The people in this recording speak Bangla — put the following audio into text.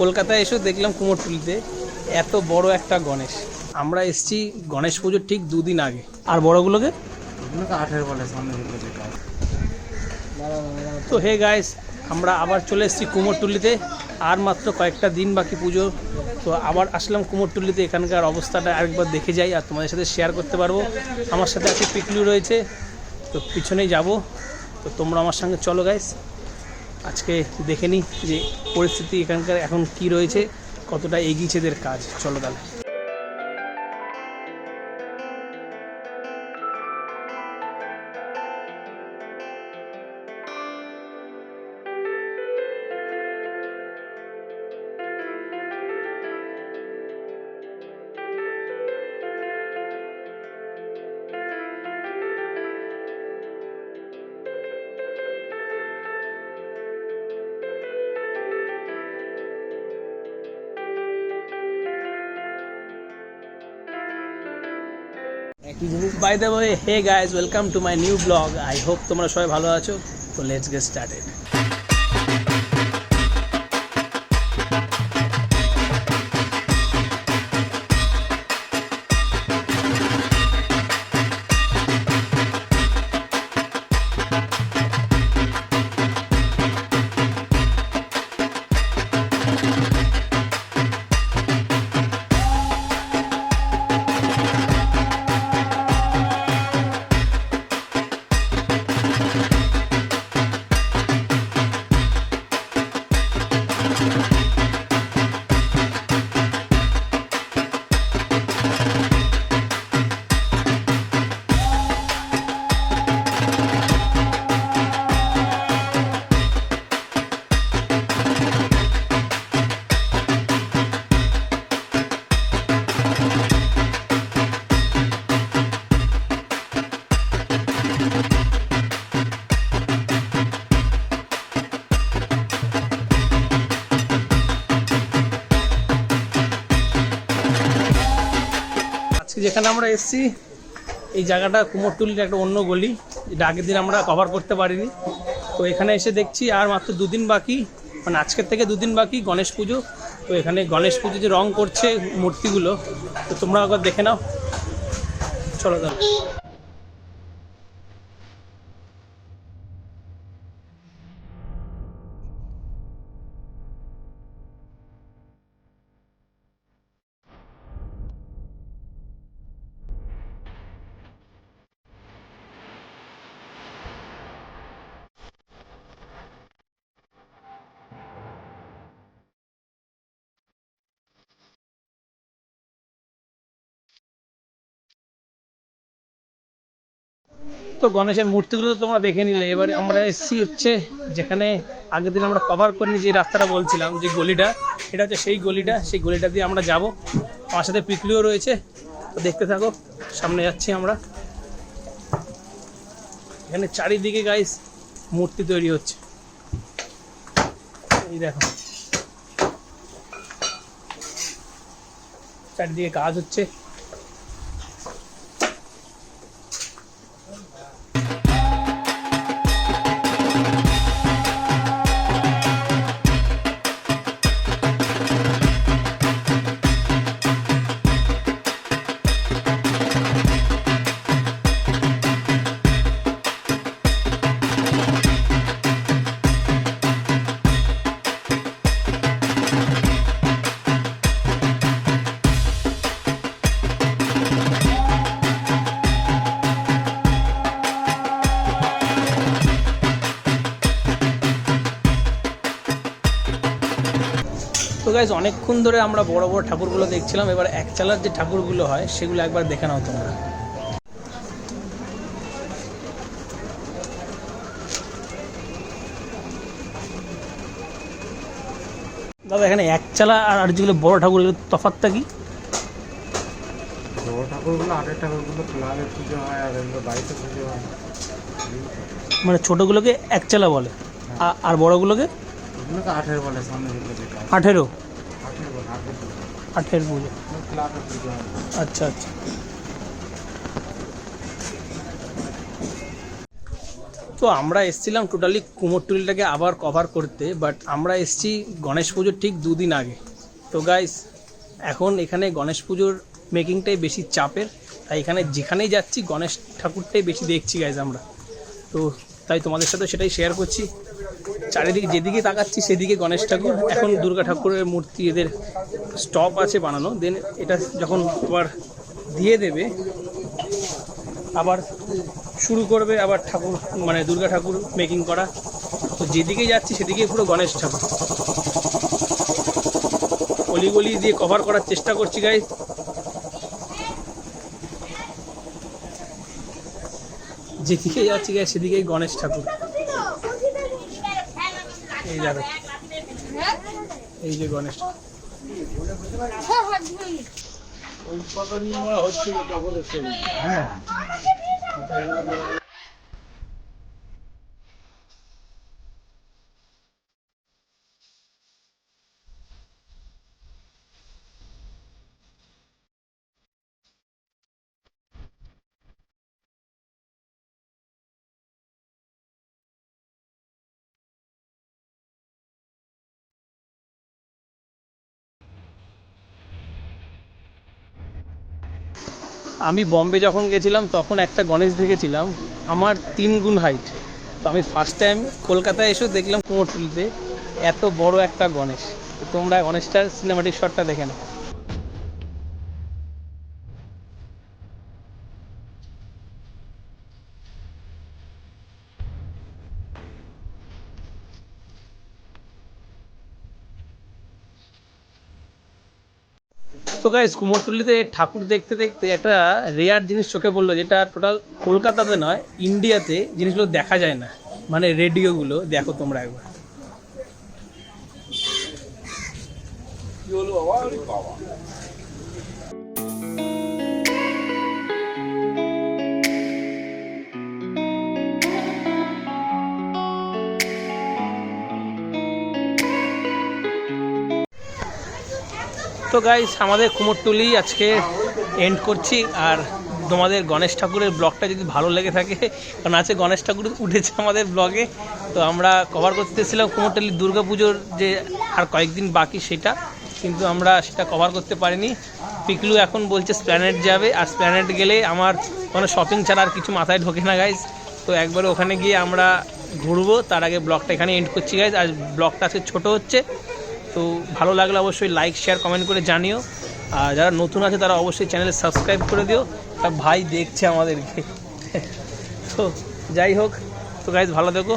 কলকাতায় এসেও দেখলাম কুমোরটুলিতে এত বড় একটা গণেশ। আমরা এসছি গণেশ পুজোর ঠিক দুদিন আগে। আর বড়গুলোকে? এগুলোকে আঠের বলে সামনে তো হে গাইস আমরা আবার চলে এসেছি কুমোরটুলিতে। আর মাত্র কয়েকটা দিন বাকি পুজো। তো আবার আসলাম কুমোরটুলিতে। এখানকার অবস্থাটা আরেকবার দেখে যাই আর তোমাদের সাথে শেয়ার করতে পারব। আমার সাথে আছে পিকলু রয়েছে। তো পিছনেই যাব। তো তোমরা আমার সঙ্গে চলো গাইস আজকে দেখে নিই যে পরিস্থিতি এখানকার এখন কি রয়েছে, কতটা এগিয়েছে এদের কাজ। চলো তাহলে। By the way hey guys welcome to my new blog I hope তোমরা সবাই ভালো আছো। তো লেটস গেট স্টার্টেড Yeah. যেখানে আমরা এসেছি, এই জায়গাটা কুমোরটুলির একটা অন্য গলি। যেটা আগের দিন আমরা কভার করতে পারিনি। তো এখানে এসে দেখছি আর মাত্র দুদিন বাকি মানে আজকের থেকে দুদিন বাকি গণেশ পুজো। তো এখানে গণেশ পুজো যে রং করছে মূর্তিগুলো, তো তোমরা একবার দেখে নাও। চলো তাহলে। তো গণেশের মূর্তিগুলো তোমরা দেখে নিলে। এবারে আমরা এসেছি হচ্ছে যেখানে আগের দিন আমরা কভার করিনি যে রাস্তাটা বলছিলাম যে গলিটা এটা হচ্ছে সেই গলিটা। সেই গলিটা দিয়ে আমরা যাব। আমার সাথে পিকলিও রয়েছে। তো দেখতে থাকো, সামনে যাচ্ছি আমরা। এখানে চারিদিকে গাইস মূর্তি তৈরি হচ্ছে। এই দেখো। চারিদিকে কাজ হচ্ছে। তো গাইজ অনেকক্ষণ ধরে আমরা বড় বড় ঠাকুরগুলো দেখছিলাম। এবার এক চালার যে ঠাকুরগুলো হয় সেগুলো একবার দেখে নাও তোমরা। দাদা এখানে এক চালা আর আর যেগুলো বড় ঠাকুর এগুলো তফাতটা কি? বড় ঠাকুরগুলো আটের ঠাকুরগুলো ক্লাবে পুজো হয় আর এগুলো বাড়িতে পুজো হয়। মানে ছোটোগুলোকে এক চালা বলে আর বড়গুলোকে? আঠের বলে আঠেরো? আঠের পুজো আচ্ছা আচ্ছা। তো আমরা এসেছিলাম টোটালি কুমোরটুলিটাকে আবার কভার করতে বাট আমরা এসেছি গণেশ পুজোর ঠিক দুদিন আগে। তো গাইস এখন এখানে গণেশ পুজোর মেকিংটাই বেশি চাপের তাই এখানে যেখানেই যাচ্ছি গণেশ ঠাকুরটাই বেশি দেখছি গাইজ আমরা। তো তাই তোমাদের সাথে সেটাই শেয়ার করছি। চারিদিকে যেদিকে তাকাচ্ছি, সেদিকে গণেশ ঠাকুর। এখন দুর্গা ঠাকুরের মূর্তি এদের স্টপ আছে বানানো। দেন এটা যখন আবার দিয়ে দেবে, আবার শুরু করবে আবার ঠাকুর মানে দুর্গা ঠাকুর মেকিং করা। তো যেদিকে যাচ্ছি সেদিকে পুরো গণেশ ঠাকুর। অলিগলি দিয়ে কভার করার চেষ্টা করছি গাই যেদিকে যাচ্ছি গাই সেদিকেই গণেশ ঠাকুর। এই দেখো এই যে গণেশ। ঠাকুর। হ্যাঁ। আমি বম্বে যখন গেছিলাম, তখন একটা গণেশ দেখেছিলাম, আমার তিন গুণ হাইট তো আমি ফার্স্ট টাইম কলকাতায় এসেও দেখলাম কুমোরটুলিতে এত বড় একটা গণেশ। তোমরা গণেশটার সিনেমাটিক শটটা দেখে নাও। গাইস কুমোরটুলিতে ঠাকুর দেখতে দেখতে একটা রেয়ার জিনিস চোখে পড়ল, যেটা টোটাল কলকাতাতে নয় ইন্ডিয়াতে জিনিসগুলো দেখা যায় না। মানে রেডিওগুলো দেখো তোমরা একবার। তো গাইস আমাদের কুমোরটুলি আজকে এন্ড করছি, আর তোমাদের গণেশ ঠাকুরের ব্লগটা যদি ভালো লেগে থাকে, কারণ আছে গণেশ ঠাকুর উঠেছে আমাদের ব্লগে তো আমরা কভার করতেছিলাম কুমোরটুলির দুর্গা পুজোর যে আর কয়েকদিন বাকি সেটা, কিন্তু আমরা সেটা কভার করতে পারিনি। পিকলু এখন বলছে স্প্ল্যানেট যাবে, আর স্প্ল্যানেট গেলে আমার কোনো শপিং ছাড়া আর কিছু মাথায় ঢোকে না গাইজ তো একবার ওখানে গিয়ে আমরা ঘুরবো, তার আগে ব্লগটা এখানে এন্ড করছি গাইজ আর ব্লগটা আজকে ছোটো হচ্ছে। তো ভালো লাগলে অবশ্যই লাইক শেয়ার কমেন্ট করে জানিও। আর যারা নতুন আছে, তারা অবশ্যই চ্যানেলে সাবস্ক্রাইব করে দিও। তা ভাই দেখছে আমাদেরকে। তো যাই হোক, তো গাইজ ভালো থেকো।